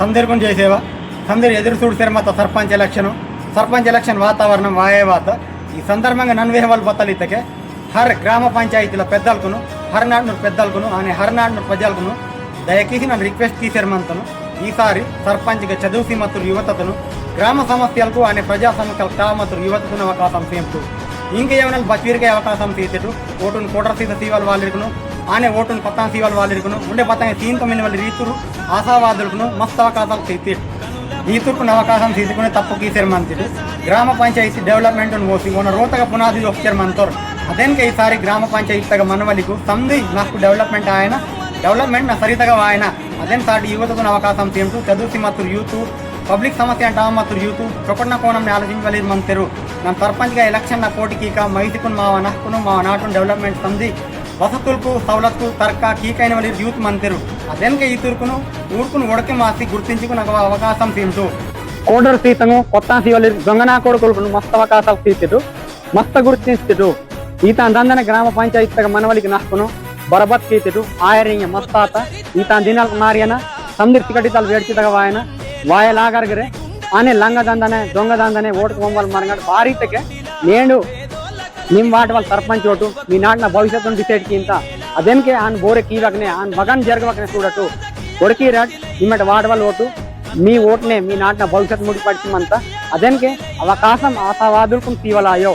సందర్భం చేసేవా? సందరు ఎదురు చూడిసారు మత సర్పంచ్ ఎలక్షన్ సర్పంచ్ ఎలక్షన్ వాతావరణం వాయే వాత ఈ సందర్భంగా నన్వే వాళ్ళు బత్తలు హర్ గ్రామ పంచాయతీల పెద్దలకును హర్నాడును పెద్దలకును అనే హర్నాడును ప్రజలకును దయచేసి నన్ను రిక్వెస్ట్ తీసేరమంతను ఈసారి సర్పంచ్గా చదువు సీమతులు యువతను గ్రామ సమస్యలకు అనే ప్రజా సమస్యలకు కామతులు యువతకున్న అవకాశం సేపు ఇంకా ఏమైనా బచ్చీరికే అవకాశం తీసేటు ఓటును కోటర్ సీత తీవాలి వాళ్ళకును ఆనే ఓటును పత్తాం సీవాల వాళ్ళకును ఉండే పత్తాం తీన్ తొమ్మిది వాళ్ళ రీతులు ఆశావాదులకు మస్తు అవకాశాలు తీసేటు ఈ తూర్పున అవకాశం తీసుకుని తప్పు కీసెరమంతిడు గ్రామ పంచాయతీ డెవలప్మెంట్ మోసి మొన్న రోతగా పునాది ఒక్కరమంతోరు అదేనికి ఈసారి గ్రామ పంచాయతీగా మనవలికు సంధి నాకు డెవలప్మెంట్ ఆయన డెవలప్మెంట్ నా సరితగా ఆయన. అదేం సాటి యువతకు అవకాశం తింటూ చదువు మత్తురు యూత్ పబ్లిక్ సమస్య అంటా మత్తు యూత్ చొప్పటిన కోణం ఆలోచించలేదు మంతరు నా సర్పంచ్గా ఎలక్షన్ నా పోటీకీక మైతికును మా నహకును మా నాటును డెవలప్మెంట్ సంధి వసతులకు సౌలత్కు తర్క కీకైన వలి యూత్ మంత్రి అదనక ఈ తురుకును ఊరుకును ఉడకి మాసి గుర్తించుకు నాకు అవకాశం తీసు కోడర్ సీతను కొత్త శివలి గంగనా కొడుకులకు మస్త్ అవకాశం తీసుడు మస్త గుర్తించుడు ఈతాన్ దందన గ్రామ పంచాయతీ మనవలికి నాకును బరబత్ తీతుడు ఆయరయ్య మస్తాత ఈతాన్ దినాల మారియన సందిర్ తికటితాలు వేడ్చితగ వాయన వాయలాగరగరే అనే లంగ దందనే దొంగ దందనే ఓటుకు బొమ్మలు మరంగా భారీతకే నేను ನಿಮ್ ವಾರ್ಡ್ ವಲ್ ಸರ್ಪಂಚ್ ಓಟು మీ నాటిన భవిష్యత్తును decide కింత అదేనికి on బోరే కీవకనే on బగన్ జరగవకనే చూడటు కొడుకి rot నిమ్మటి ward వల్ ఓటు మీ ఓట్నే మీ నాటిన భవిష్యత్తు ముడిపడిచిమంత అదేనికి అవకాశం ఆశావాదులకు తీవలాయో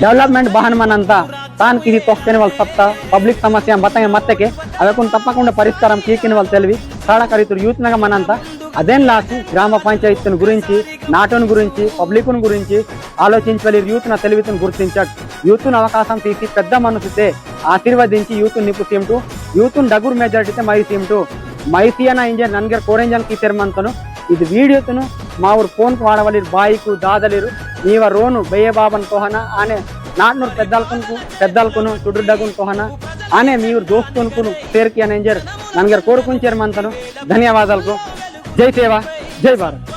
డెవలప్మెంట్ బహనమనంత తానికి ఇది తొక్కని వాళ్ళ సత్తా పబ్లిక్ సమస్య బతంగ మత్తకే అవకు తప్పకుండా పరిష్కారం కీకిన వాళ్ళు తెలివి సాడకరితులు యూత్ నగ మనంతా అదేం లాస్ట్ గ్రామ పంచాయతీని గురించి నాటుని గురించి పబ్లిక్ను గురించి ఆలోచించవాలి యూత్ తెలివితను గుర్తించాడు. యూత్ అవకాశం తీసి పెద్ద మనసుతే ఆశీర్వదించి యూత్ నిప్పు సీమ్టు యూత్ డగురు మెజారిటీతే మై సీమ్టు మైసియన ఇంజన్ నన్గర్ కోరంజన్ కీ తెరమంతను. ఇది వీడియోతను మా ఊరు ఫోన్కు వాడవలేరు బాయికు దాదలేరు. నీవ రోను బయ్య బాబన్ తోహన ఆనే నాట్నూరు పెద్దలకును పెద్దలకును చుడ్రు డగున్ తోహన ఆనే మీ ఊరు దోస్తునుకును పేరుకి అని ఎంజర్ నన్గర్ కోరుకుంచారు మంతను ధన్యవాదాలకు జై సేవ జై భారత్